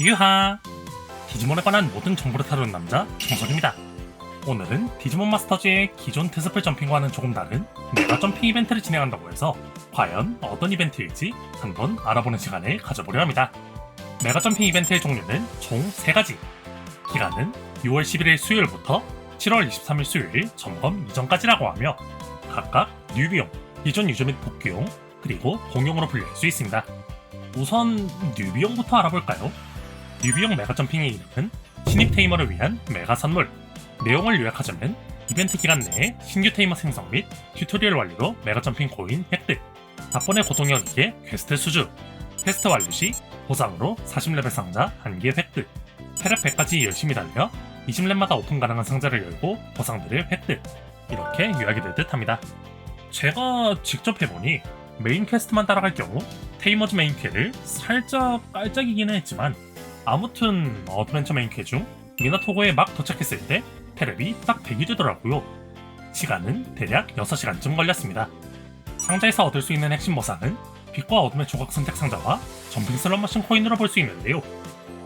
유하! 디지몬에 관한 모든 정보를 다루는 남자 정석입니다. 오늘은 디지몬 마스터즈의 기존 테스플 점핑과는 조금 다른 메가 점핑 이벤트를 진행한다고 해서 과연 어떤 이벤트일지 한번 알아보는 시간을 가져보려 합니다. 메가 점핑 이벤트의 종류는 총 3가지. 기간은 6월 11일 수요일부터 7월 23일 수요일 점검 이전까지라고 하며 각각 뉴비용, 기존 유저 및 복귀용, 그리고 공용으로 분류할 수 있습니다. 우선 뉴비용부터 알아볼까요? 뉴비용 메가 점핑의 이름은 신입 테이머를 위한 메가 선물. 내용을 요약하자면 이벤트 기간 내에 신규 테이머 생성 및 튜토리얼 완료로 메가 점핑 코인 획득. 답번의 고통형에게 퀘스트 수주. 퀘스트 완료 시 보상으로 40레벨 상자 1개 획득. 체력 100까지 열심히 달려 20렙마다 오픈 가능한 상자를 열고 보상들을 획득. 이렇게 요약이 될 듯합니다. 제가 직접 해보니 메인 퀘스트만 따라갈 경우 테이머즈 메인 퀘를 살짝 깔짝이기는 했지만 아무튼 어드벤처 메인 퀘중 미나토고에 막 도착했을 때 테랩이 딱 100이 되더라고요. 시간은 대략 6시간쯤 걸렸습니다. 상자에서 얻을 수 있는 핵심 보상은 빛과 어둠의 조각 선택 상자와 점핑 슬롯 머신 코인으로 볼 수 있는데요.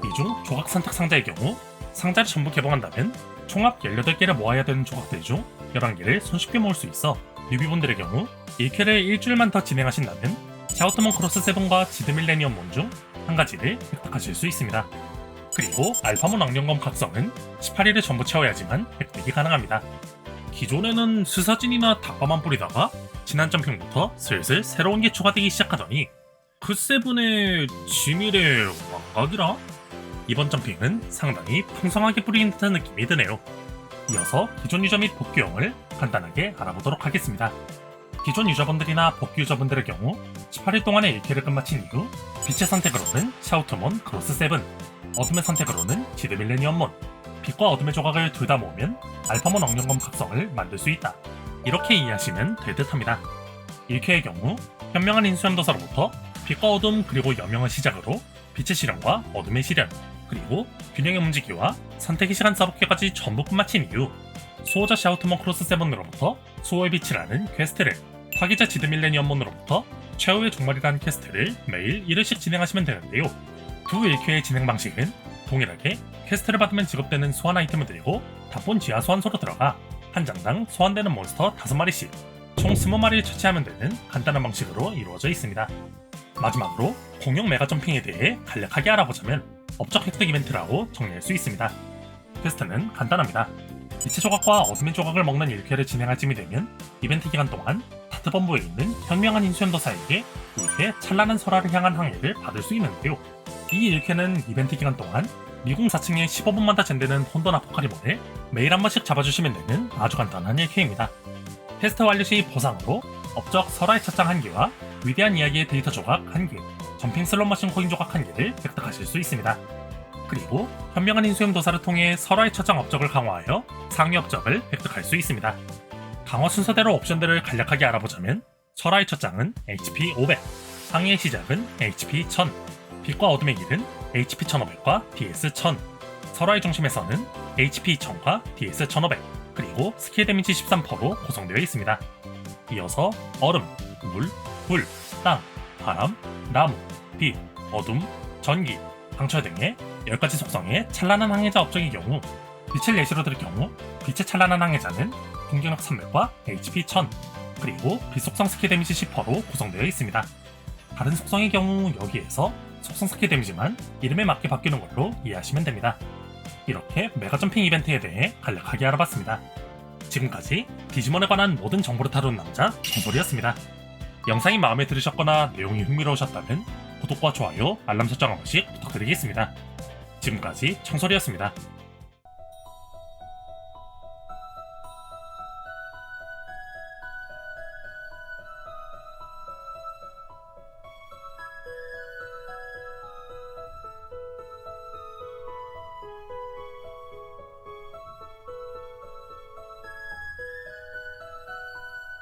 이 중 조각 선택 상자의 경우 상자를 전부 개봉한다면 총합 18개를 모아야 되는 조각들 중 11개를 손쉽게 모을 수 있어 뉴비분들의 경우 1쾌를 일주일만 더 진행하신다면 샤우트먼 크로스 세븐과 지드 밀레니엄 몬중 한 가지를 획득하실 수 있습니다. 그리고 알파몬 악령검 각성은 18일을 전부 채워야지만 획득이 가능합니다. 기존에는 스사진이나 닭바만 뿌리다가 지난 점핑부터 슬슬 새로운 게 추가되기 시작하더니 그 세븐의 지밀의 왕각이라? 이번 점핑은 상당히 풍성하게 뿌리는 듯한 느낌이 드네요. 이어서 기존 유저 및 복귀용을 간단하게 알아보도록 하겠습니다. 기존 유저분들이나 복귀 유저분들의 경우 18일 동안의 1킬을 끝마친 이후 빛의 선택으로는 샤우트몬 크로스 세븐, 어둠의 선택으로는 지드 밀레니엄몬, 빛과 어둠의 조각을 둘 다 모으면 알파몬 억령검 각성을 만들 수 있다. 이렇게 이해하시면 될 듯합니다. 1쾌의 경우 현명한 인수염 도사로부터 빛과 어둠 그리고 여명을 시작으로 빛의 시련과 어둠의 시련 그리고 균형의 움직이와 선택의 시간 4복개까지 전부 끝마친 이후 수호자 샤우트몬 크로스 세븐으로부터 수호의 빛이라는 퀘스트를 파기자 지드 밀레니엄몬으로부터 최후의 종말이라는 퀘스트를 매일 1회씩 진행하시면 되는데요. 두 1쾌의 진행 방식은 동일하게 퀘스트를 받으면 지급되는 소환 아이템을 들고 답본 지하 소환소로 들어가 한 장당 소환되는 몬스터 5마리씩 총 20마리를 처치하면 되는 간단한 방식으로 이루어져 있습니다. 마지막으로 공용 메가 점핑에 대해 간략하게 알아보자면 업적 획득 이벤트라고 정리할 수 있습니다. 퀘스트는 간단합니다. 빛의 조각과 어둠의 조각을 먹는 1쾌를 진행할 쯤이 되면 이벤트 기간 동안 다트 본부에 있는 현명한 인수연도사에게 1회 찬란한 설화를 향한 항해를 받을 수 있는데요. 이 1쾌는 이벤트 기간 동안 미궁 4층에 15분마다 젠되는 혼돈아 포카리몬을 매일 한 번씩 잡아주시면 되는 아주 간단한 1쾌입니다. 테스트 완료 시 보상으로 업적 설화의 찻장 1개와 위대한 이야기의 데이터 조각 1개, 점핑 슬롯 머신 코인 조각 1개를 획득하실 수 있습니다. 그리고 현명한 인수염 도사를 통해 설화의 찻장 업적을 강화하여 상위 업적을 획득할 수 있습니다. 강화 순서대로 옵션들을 간략하게 알아보자면 설화의 찻장은 HP 500, 상위의 시작은 HP 1000, 빛과 어둠의 길은 HP 1500과 DS 1000, 설화의 중심에서는 HP 1000과 DS 1500, 그리고 스킬 데미지 13%로 구성되어 있습니다. 이어서 얼음, 물, 불, 땅, 바람, 나무, 빛, 어둠, 전기, 강철 등의 10가지 속성의 찬란한 항해자 업적의 경우 빛을 예시로 들 경우 빛의 찬란한 항해자는 공격력 300과 HP 1000 그리고 빛 속성 스킬 데미지 10%로 구성되어 있습니다. 다른 속성의 경우 여기에서 속성 스킬 데미지만 이름에 맞게 바뀌는 걸로 이해하시면 됩니다. 이렇게 메가 점핑 이벤트에 대해 간략하게 알아봤습니다. 지금까지 디지몬에 관한 모든 정보를 다루는 남자 정솔이었습니다. 영상이 마음에 들으셨거나 내용이 흥미로우셨다면 구독과 좋아요, 알람 설정 한 번씩 부탁드리겠습니다. 지금까지 청솔이었습니다.